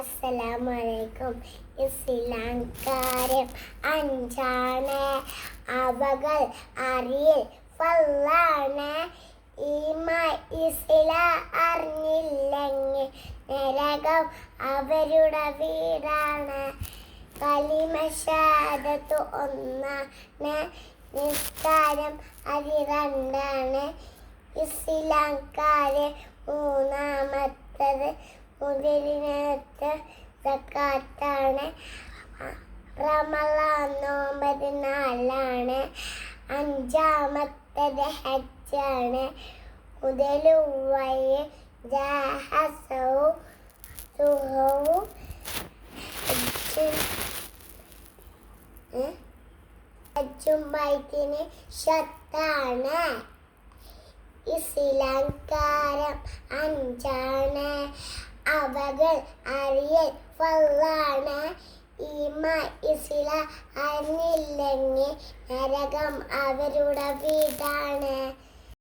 അസ്സലാമലൈക്കും. ഇസ്ലാംകാരം അഞ്ചാണ്. അവകൾ അറിയൽ ഫല്ലാണ് ഈമ ഇസ്ല അറിഞ്ഞില്ലെങ്കിൽ നരകം അവരുടെ വീടാണ്. കലിമശാദത്ത് ഒന്നാണ്. നിസ്കാരം അരി രണ്ടാണ് ഇസ്ലാംകാര് മൂന്നാമത്തത് മുതിരിനകത്ത് സക്കാത്താണ് റമലാൻ നോമ്പത് നാലാണ് അഞ്ചാമത്തത് ഹജ്ജാണ്. മുതലുവയെ ജാഹസവും സുഹവും ഹജ്ജ് ബൈത്തിന് ഷത്താണ് ഇസ്ലാംകാരം അഞ്ചാണ്. അവകൾ അറിയൽ ഫല്ലാണ് ഈമ ഇസില അറിഞ്ഞില്ലെങ്കിൽ നരകം അവരുടെ വീടാണ്.